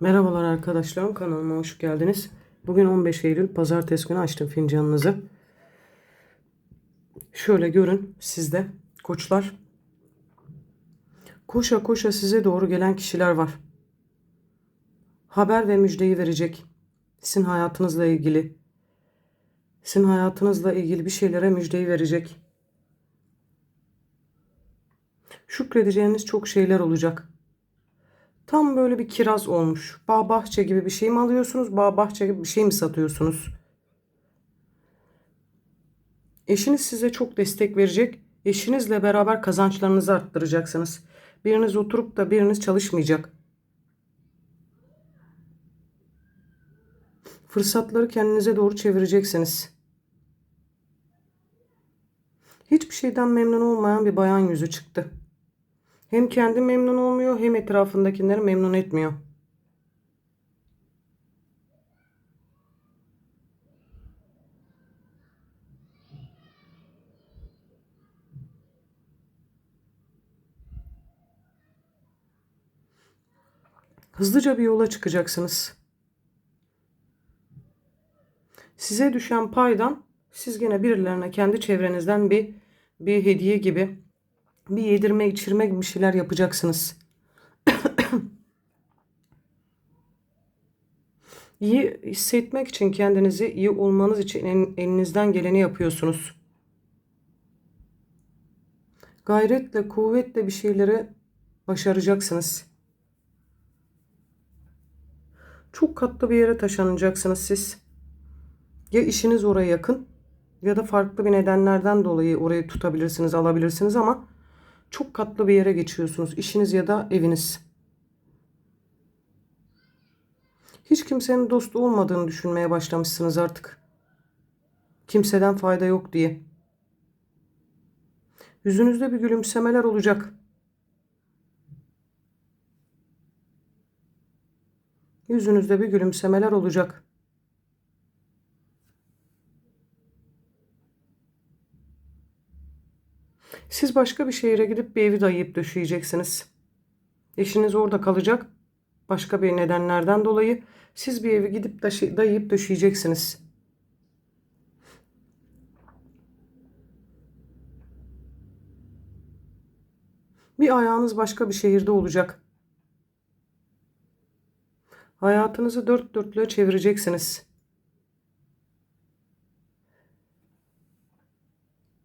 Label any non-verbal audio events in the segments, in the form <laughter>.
Merhabalar arkadaşlarım kanalıma hoş geldiniz. Bugün 15 Eylül pazartesi günü açtım fincanınızı. Şöyle görün sizde koçlar. Koşa koşa size doğru gelen kişiler var. Haber ve müjdeyi verecek. Sizin hayatınızla ilgili. Sizin hayatınızla ilgili bir şeylere müjdeyi verecek. Şükredeceğiniz çok şeyler olacak. Tam böyle bir kiraz olmuş. Bağ bahçe gibi bir şey mi alıyorsunuz? Bağ bahçe gibi bir şey mi satıyorsunuz? Eşiniz size çok destek verecek. Eşinizle beraber kazançlarınızı arttıracaksınız. Biriniz oturup da biriniz çalışmayacak. Fırsatları kendinize doğru çevireceksiniz. Hiçbir şeyden memnun olmayan bir bayan yüzü çıktı. Hem kendi memnun olmuyor hem etrafındakileri memnun etmiyor. Hızlıca bir yola çıkacaksınız. Size düşen paydan siz gene birilerine kendi çevrenizden bir bir hediye gibi bir yedirme içirme gibi bir şeyler yapacaksınız. <coughs> iyi hissetmek için kendinizi iyi olmanız için el- elinizden geleni yapıyorsunuz. Gayretle, kuvvetle bir şeyleri başaracaksınız. Çok katlı bir yere taşınacaksınız siz. Ya işiniz oraya yakın ya da farklı bir nedenlerden dolayı orayı tutabilirsiniz, alabilirsiniz ama çok katlı bir yere geçiyorsunuz. İşiniz ya da eviniz. Hiç kimsenin dostu olmadığını düşünmeye başlamışsınız artık. Kimseden fayda yok diye. Yüzünüzde bir gülümsemeler olacak. Yüzünüzde bir gülümsemeler olacak. Siz başka bir şehire gidip bir evi dayayıp döşeyeceksiniz. Eşiniz orada kalacak. Başka bir nedenlerden dolayı siz bir evi gidip dayayıp döşeyeceksiniz. Bir ayağınız başka bir şehirde olacak. Hayatınızı dört dörtlüğe çevireceksiniz.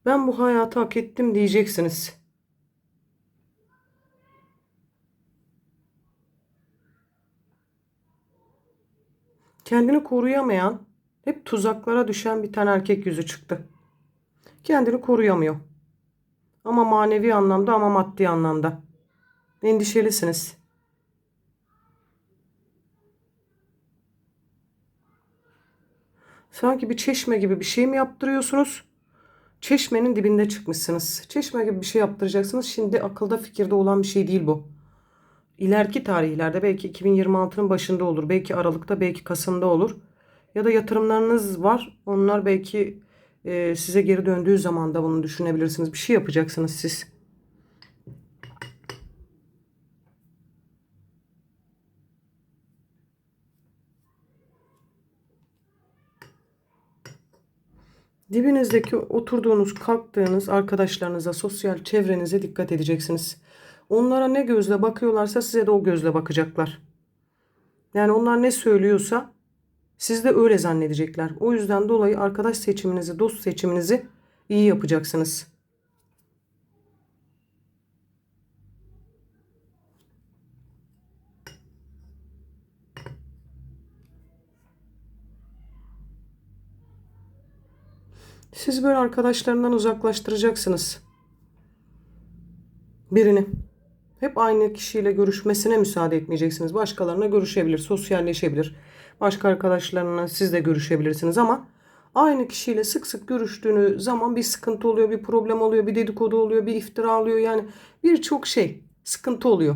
Ben bu hayatı hak ettim diyeceksiniz. Kendini koruyamayan, hep tuzaklara düşen bir tane erkek yüzü çıktı. Kendini koruyamıyor. Ama manevi anlamda ama maddi anlamda. Endişelisiniz. Sanki bir çeşme gibi bir şey mi yaptırıyorsunuz? Çeşmenin dibinde çıkmışsınız. Çeşme gibi bir şey yaptıracaksınız. Şimdi akılda fikirde olan bir şey değil bu. İleriki tarihlerde belki 2026'nın başında olur. Belki Aralık'ta belki Kasım'da olur. Ya da yatırımlarınız var. Onlar belki e, size geri döndüğü zaman da bunu düşünebilirsiniz. Bir şey yapacaksınız siz. Dibinizdeki oturduğunuz, kalktığınız arkadaşlarınıza, sosyal çevrenize dikkat edeceksiniz. Onlara ne gözle bakıyorlarsa size de o gözle bakacaklar. Yani onlar ne söylüyorsa siz de öyle zannedecekler. O yüzden dolayı arkadaş seçiminizi, dost seçiminizi iyi yapacaksınız. Siz böyle arkadaşlarından uzaklaştıracaksınız. Birini. Hep aynı kişiyle görüşmesine müsaade etmeyeceksiniz. Başkalarına görüşebilir, sosyalleşebilir. Başka arkadaşlarına siz de görüşebilirsiniz ama aynı kişiyle sık sık görüştüğünüz zaman bir sıkıntı oluyor, bir problem oluyor, bir dedikodu oluyor, bir iftira oluyor. Yani birçok şey sıkıntı oluyor.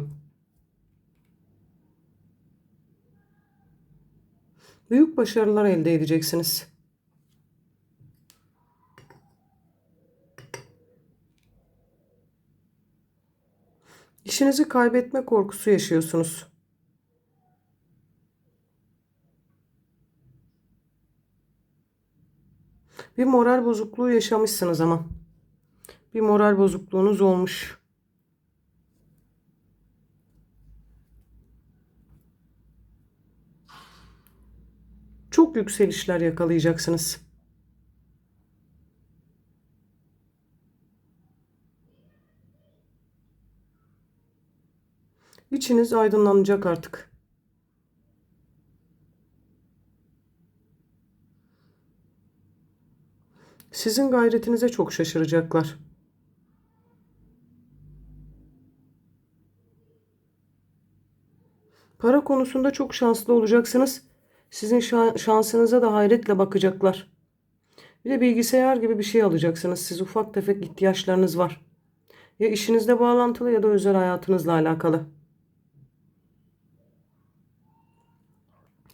Büyük başarılar elde edeceksiniz. İşinizi kaybetme korkusu yaşıyorsunuz. Bir moral bozukluğu yaşamışsınız ama. Bir moral bozukluğunuz olmuş. Çok yükselişler yakalayacaksınız. İçiniz aydınlanacak artık. Sizin gayretinize çok şaşıracaklar. Para konusunda çok şanslı olacaksınız. Sizin şa- şansınıza da hayretle bakacaklar. Bir de bilgisayar gibi bir şey alacaksınız. Siz ufak tefek ihtiyaçlarınız var. Ya işinizle bağlantılı ya da özel hayatınızla alakalı.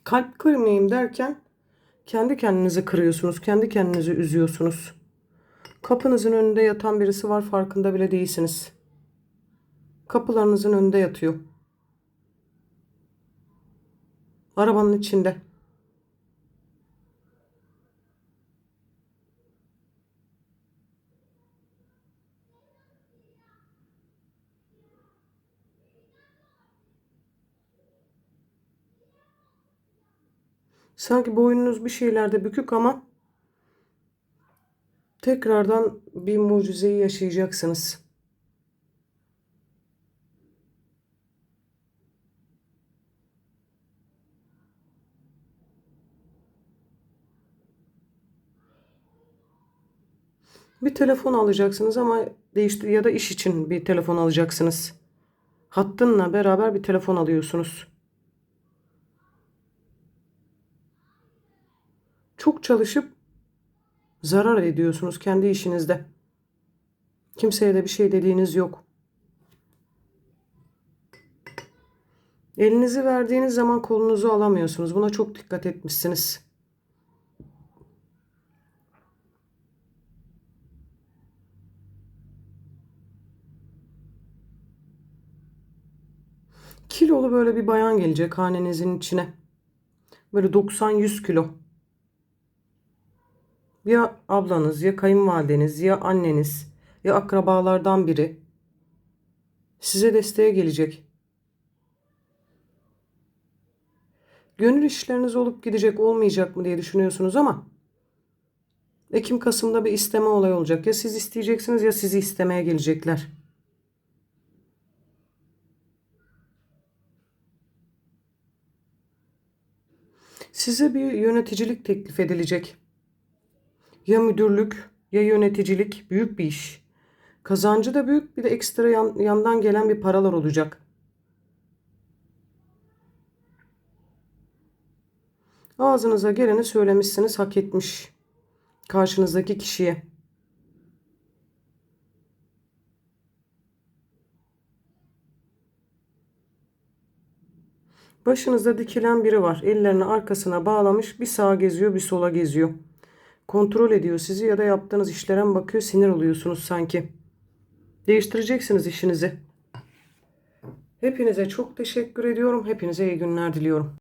Kalp kırmayayım derken kendi kendinizi kırıyorsunuz. Kendi kendinizi üzüyorsunuz. Kapınızın önünde yatan birisi var farkında bile değilsiniz. Kapılarınızın önünde yatıyor. Arabanın içinde. Sanki boynunuz bir şeylerde bükük ama tekrardan bir mucizeyi yaşayacaksınız. Bir telefon alacaksınız ama değişti ya da iş için bir telefon alacaksınız. Hattınla beraber bir telefon alıyorsunuz. Çok çalışıp zarar ediyorsunuz kendi işinizde. Kimseye de bir şey dediğiniz yok. Elinizi verdiğiniz zaman kolunuzu alamıyorsunuz. Buna çok dikkat etmişsiniz. Kilolu böyle bir bayan gelecek hanenizin içine. Böyle 90-100 kilo. Ya ablanız ya kayınvalideniz ya anneniz ya akrabalardan biri size desteğe gelecek. Gönül işleriniz olup gidecek olmayacak mı diye düşünüyorsunuz ama Ekim Kasım'da bir isteme olayı olacak. Ya siz isteyeceksiniz ya sizi istemeye gelecekler. Size bir yöneticilik teklif edilecek. Ya müdürlük ya yöneticilik büyük bir iş. Kazancı da büyük bir de ekstra yan- yandan gelen bir paralar olacak. Ağzınıza geleni söylemişsiniz hak etmiş karşınızdaki kişiye. Başınızda dikilen biri var. Ellerini arkasına bağlamış bir sağa geziyor bir sola geziyor. Kontrol ediyor sizi ya da yaptığınız işlere mi bakıyor sinir oluyorsunuz sanki. Değiştireceksiniz işinizi. Hepinize çok teşekkür ediyorum. Hepinize iyi günler diliyorum.